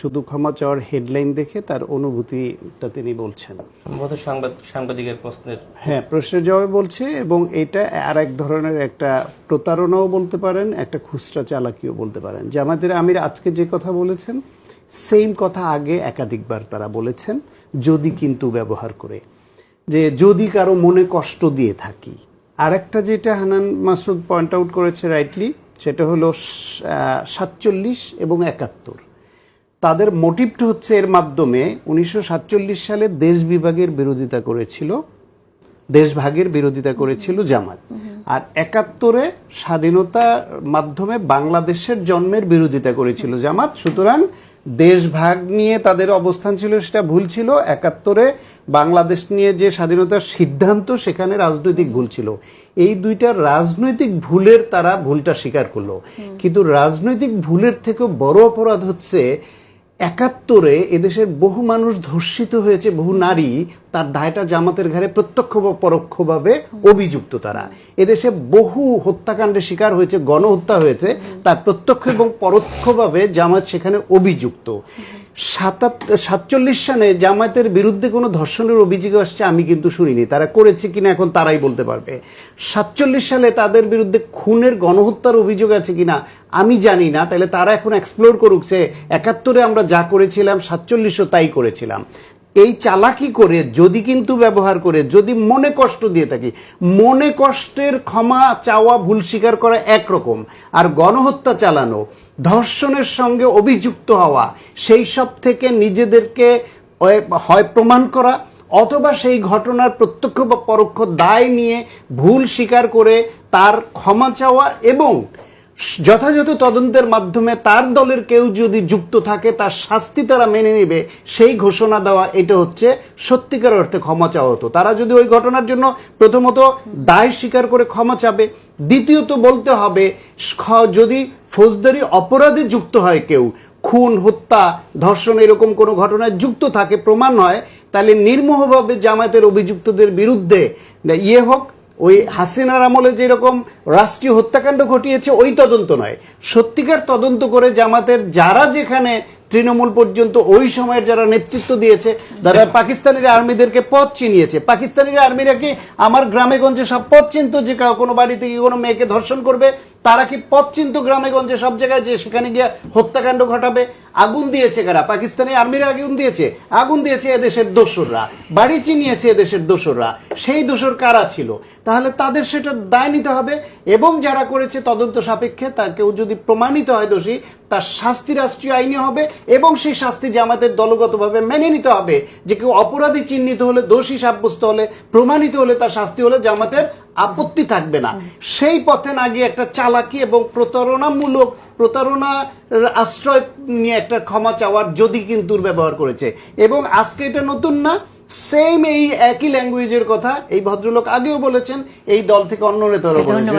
শুধু ক্ষমা চাওয়ার হেডলাইন দেখে তার অনুভূতিটা তিনি বলছেন। সম্ভবত সাংবাদ- সাংবাদিকের প্রশ্নের হ্যাঁ প্রশ্নের জবাবে বলছে এবং এটা আর এক ধরনের একটা প্রতারণাও বলতে পারেন একটা খুচরা চালাকিও বলতে পারেন। জামাতের আমির আজকে যে কথা বলেছেন সেম কথা আগে একাধিকবার তারা বলেছেন যদি কিন্তু ব্যবহার করে। যে যদি কারও মনে কষ্ট দিয়ে থাকি। আর একটা যেটা হানান মাসুদ পয়েন্ট আউট করেছে রাইটলি সেটা হলো সাতচল্লিশ এবং একাত্তর। তাদের মোটিভটা হচ্ছে এর মাধ্যমে উনিশশো সাতচল্লিশ সালে দেশ বিভাগের বিরোধিতা করেছিল দেশভাগের বিরোধিতা করেছিল জামাত। আর একাত্তরে স্বাধীনতার মাধ্যমে বাংলাদেশের জন্মের বিরোধিতা করেছিল জামাত। সুতরাং দেশভাগ নিয়ে তাদের অবস্থান ছিল সেটা ভুল ছিল। একাত্তরে বাংলাদেশ নিয়ে যে স্বাধীনতার সিদ্ধান্ত সেখানে রাজনৈতিক ভুল ছিল। এই দুইটা রাজনৈতিক ভুলের তারা ভুলটা স্বীকার করল। কিন্তু রাজনৈতিক ভুলের থেকেও বড় অপরাধ হচ্ছে একাত্তরে এদেশের বহু মানুষ ধর্ষিত হয়েছে, বহু নারী তার দায়টা জামাতের ঘরে প্রত্যক্ষ বা পরোক্ষভাবে অভিযুক্ত তারা। এদেশে বহু হত্যাকাণ্ডের শিকার হয়েছে, গণহত্যা হয়েছে, তার প্রত্যক্ষ এবং পরোক্ষভাবে জামাত সেখানে অভিযুক্ত। সাতাত্তর সাতচল্লিশ সালে জামায়াতের বিরুদ্ধে কোনো ধর্ষণের অভিযোগ আসছে আমি কিন্তু শুনিনি। তারা করেছে কিনা এখন তারাই বলতে পারবে। সাতচল্লিশ সালে তাদের বিরুদ্ধে খুনের গণহত্যার অভিযোগ আছে কিনা আমি জানি না। তাহলে তারা এখন এক্সপ্লোর করুক যে একাত্তরে আমরা যা করেছিলাম, সাতচল্লিশও তাই করেছিলাম। এই চালাকি করে যদি কিন্তু ব্যবহার করে, যদি মনে কষ্ট দিয়ে থাকি, মনে কষ্টের ক্ষমা চাওয়া ভুল স্বীকার করা একরকম, আর গণহত্যা চালানো, ধর্ষণের সঙ্গে অভিযুক্ত হওয়া, সেই সব থেকে নিজেদেরকে হয়- প্রমাণ করা, অথবা সেই ঘটনার প্রত্যক্ষ বা পরোক্ষ দায় নিয়ে ভুল স্বীকার করে তার ক্ষমা চাওয়া এবং যথাযথ তদন্তের মাধ্যমে তার দলের কেউ যদি যুক্ত থাকে, তার শাস্তি তারা মেনে নেবে। সেই ঘোষণা দেওয়া, এটা হচ্ছে সত্যিকার অর্থে ক্ষমা চাওয়া হতো। তারা যদি ওই ঘটনার জন্য প্রথমত দায় স্বীকার করে ক্ষমা চাবে, দ্বিতীয়ত বলতে হবে যদি ফৌজদারি অপরাধে যুক্ত হয় কেউ, খুন, হত্যা, ধর্ষণ এরকম কোনো ঘটনায় যুক্ত থাকে, প্রমাণ হয়, তাহলে নির্মোহভাবে জামায়াতের অভিযুক্তদের বিরুদ্ধে ইয়ে হোক ওই হাসিনার আমলে যেরকম রাষ্ট্রীয় হত্যাকাণ্ড ঘটিয়েছে, ওই তদন্ত নয়। সত্যিকার তদন্ত করে জামাতের যারা যেখানে তৃণমূল পর্যন্ত ওই সময়ের যারা নেতৃত্ব দিয়েছে তারা পাকিস্তানের আর্মিদেরকে পথ চিনিয়েছে পাকিস্তানের আর্মিরা কি আমার গ্রামে গঞ্জে সব পথ চিনত যে কোনো বাড়িতে গিয়ে কোনো মেয়েকে ধর্ষণ করবে? তারা কি পথ চিনত গ্রামে গঞ্জে সব জায়গায় যে সেখানে গিয়ে হত্যাকাণ্ড ঘটাবে? আগুন দিয়েছে কারা? পাকিস্তানি আর্মিরা আগুন দিয়েছে। আগুন দিয়েছে এদেশের দোসররা। বাড়ি চিনিয়েছে এদেশের দোসররা। সেই দোসর কারা ছিল? তাহলে তাদের সেটা দায় নিতে হবে এবং যারা করেছে তদন্ত সাপেক্ষে তা কেউ যদি প্রমাণিত হয় দোষী তার শাস্তি রাষ্ট্রীয় আইনে হবে এবং সেই শাস্তি জামাতের দলগতভাবে মেনে নিতে হবে যে কেউ অপরাধী চিহ্নিত হলে দোষী সাব্যস্ত হলে প্রমাণিত হলে তার শাস্তি হলে জামাতের আপত্তি থাকবে না। সেই পথে না গিয়ে একটা চালাকি এবং প্রতারণামূলক প্রতারণার আশ্রয় নিয়ে একটা ক্ষমা চাওয়ার যদি কিন্তু ব্যবহার করেছে। এবং আজকে এটা নতুন না সেম এই একই ল্যাঙ্গুয়েজের কথা এই ভদ্রলোক আগেও বলেছেন এই দল থেকে অন্য নেতারা বলেছেন।